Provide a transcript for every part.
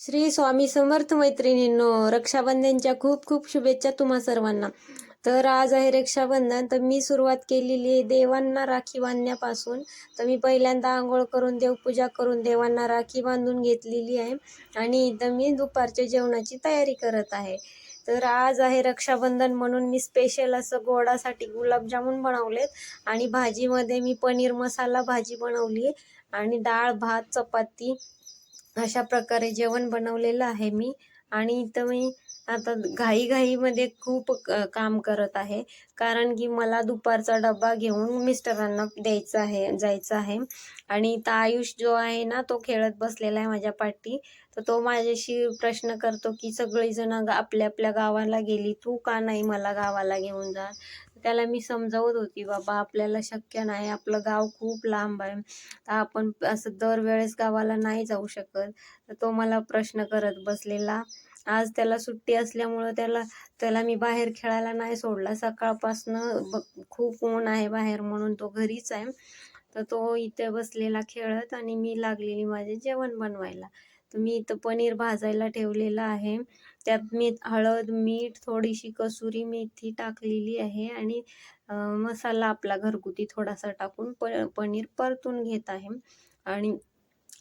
श्री स्वामी समर्थ मैत्रिणींनो रक्षाबंधनच्या खूप खूप शुभेच्छा तुम्हा सर्वांना. तर आज आहे रक्षाबंधन तर मी सुरुवात केलेली आहे देवांना राखी बांधण्यापासून. तर मी पहिल्यांदा आंघोळ करून देवपूजा करून देवांना राखी बांधून घेतलेली आहे. आणि इथं मी दुपारच्या जेवणाची तयारी करत आहे. तर आज आहे रक्षाबंधन म्हणून मी स्पेशल असं गोडासाठी गुलाबजामुन बनवलेत. आणि भाजीमध्ये मी पनीर मसाला भाजी बनवली आणि डाळ भात चपाती अशा प्रकारे जेवण बनवलेलं आहे मी. आणि इथं मी आता घाईघाईमध्ये खूप काम करत आहे. कारण की मला दुपारचा डबा घेऊन मिस्टरांना द्यायचा आहे जायचं आहे. आणि इथं आयुष जो आहे ना तो खेळत बसलेला आहे माझ्या पाठी. तर तो माझ्याशी प्रश्न करतो की सगळीजणं आपल्या आपल्या गावाला गेली तू का नाही मला गावाला घेऊन जा त्याला मी समजावत होती बाबा आपल्याला शक्य नाही. आपलं गाव खूप लांब आहे. तर आपण असं दरवेळेस गावाला नाही जाऊ शकत. तर तो मला प्रश्न करत बसलेला. आज त्याला सुट्टी असल्यामुळं त्याला त्याला मी बाहेर खेळायला नाही सोडला. सकाळपासनं ब खूप ऊन आहे बाहेर म्हणून तो घरीच आहे. तर तो इथे बसलेला खेळत आणि मी लागलेली माझे जेवण बनवायला. तर मी इथं पनीर भाजायला ठेवलेलं आहे. त्यात मी हळद मीठ थोडीशी कसुरी मेथी टाकलेली आहे आणि मसाला आपला घरगुती थोडासा टाकून प पनीर परतून घेत आहे. आणि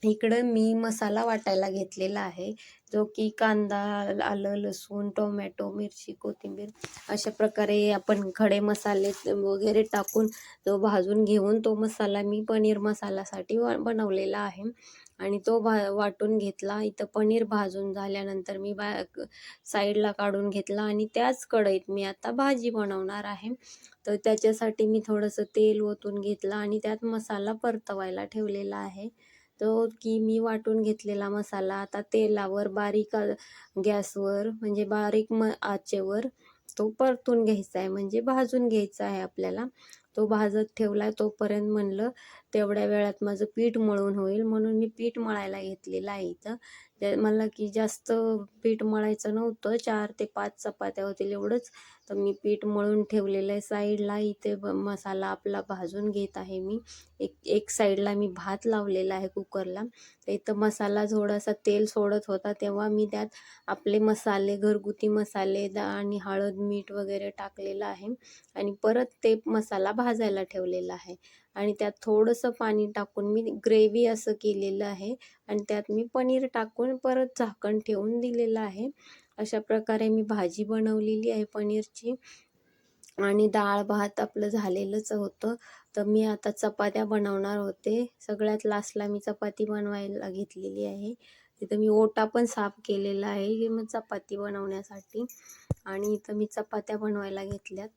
इकडं मी मसाला वाटायला घेतलेला आहे जो की कांदा आलं लसूण टोमॅटो मिरची कोथिंबीर अशा प्रकारे आपण खडे मसाले वगैरे टाकून तो भाजून घेऊन तो मसाला मी पनीर मसाल्यासाठी वा बनवलेला आहे. आणि तो भा वाटून घेतला इथं पनीर भाजून झाल्यानंतर मी बा साईडला काढून घेतला आणि त्याच कढईत मी आता भाजी बनवणार आहे. तर त्याच्यासाठी मी थोडंसं तेल ओतून घेतलं आणि त्यात मसाला परतवायला ठेवलेला आहे. तो की मी वाटून घेतलेला मसाला आता तेलावर बारीक गॅसवर म्हणजे बारीक म आचेवर तो परतून घ्यायचा आहे म्हणजे भाजून घ्यायचा आहे आपल्याला. तो भाजत ठेवला तोपर्यंत म्हणलं तेवढ्या वेळात माझं पीठ मळून होईल. म्हणून मी पीठ मळायला घेतलेलं आहे इथं. त्या- मला की जास्त पीठ मळायचं नव्हतं चार ते पाच चपात्या होतील एवढंच. तर मी पीठ मळून ठेवलेलं आहे. साईडला इथे ब- मसाला आपला भाजून घेत आहे मी. एक एक साईडला मी भात लावलेला आहे कुकरला. तर इथं मसाला थोडासा तेल सोडत होता. तेव्हा मी त्यात आपले मसाले घरगुती मसाले दा आणि हळद मीठ वगैरे टाकलेलं आहे. आणि परत ते मसाला भाजायला ठेवलेला आहे. आणि त्यात थोडंसं पाणी टाकून मी ग्रेव्ही असं केलेलं आहे. आणि त्यात मी पनीर टाकून परत झाकण ठेवून दिलेलं आहे. अशा प्रकारे मी भाजी बनवलेली आहे पनीरची. आणि डाळ भात आपलं झालेलंच होतं. तर मी आता चपात्या बनवणार होते. सगळ्यात लास्टला मी चपाती बनवायला घेतलेली आहे. तिथं मी ओटा पण साफ केलेला आहे. मग चपाती बनवण्यासाठी. आणि इथं मी चपात्या बनवायला घेतल्यात.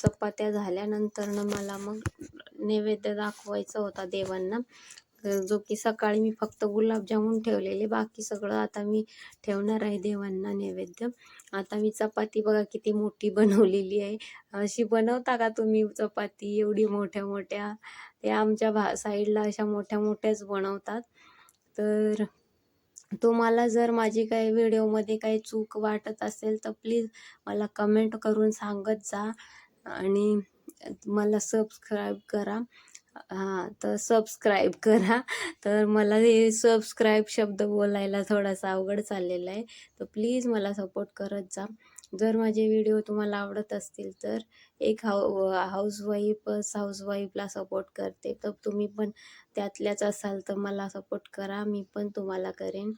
चपात्या झाल्यानंतरनं मला मग नैवेद्य दाखवायचा होता देवांना. जो की सकाळी मी फक्त गुलाबजामुन ठेवलेले बाकी सगळं आता मी ठेवणार आहे देवांना नैवेद्य. आता मी चपाती बघा किती मोठी बनवलेली आहे. अशी बनवता का तुम्ही चपाती एवढी मोठ्या मोठ्या? ते आमच्या भा साईडला अशा मोठ्या मोठ्याच बनवतात. तर तुम्हाला जर माझी काही व्हिडिओमध्ये काही चूक वाटत असेल तर प्लीज मला कमेंट करून सांगत जा. आणि मला सबस्क्राईब करा. हां तर सबस्क्राईब करा. तर मला हे सबस्क्राईब शब्द बोलायला थोडासा अवघड चाललेला आहे. तर प्लीज मला सपोर्ट करत जा. जर माझे व्हिडिओ तुम्हाला आवडत असतील तर एक हाऊ हाऊसवाईफच हाऊसवाईफला सपोर्ट करते. तर तुम्ही पण त्यातल्याच असाल तर मला सपोर्ट करा. मी पण तुम्हाला करेन.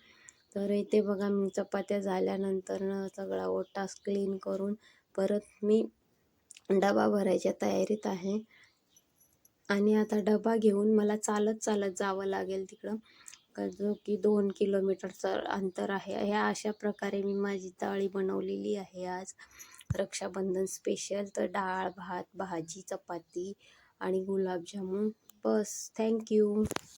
तर इथे बघा मी चपात्या झाल्यानंतर सगळा ओटा क्लीन करून परत मी डबा भरायच्या तयारीत आहे. आणि आता डबा घेऊन मला चालत चालत जावं लागेल तिकडं. जो की दोन किलोमीटरचं अंतर आहे. ह्या अशा प्रकारे मी माझी थाळी बनवलेली आहे आज. रक्षाबंधन स्पेशल तर डाळ भात भाजी चपाती आणि गुलाबजामुन. बस थँक्यू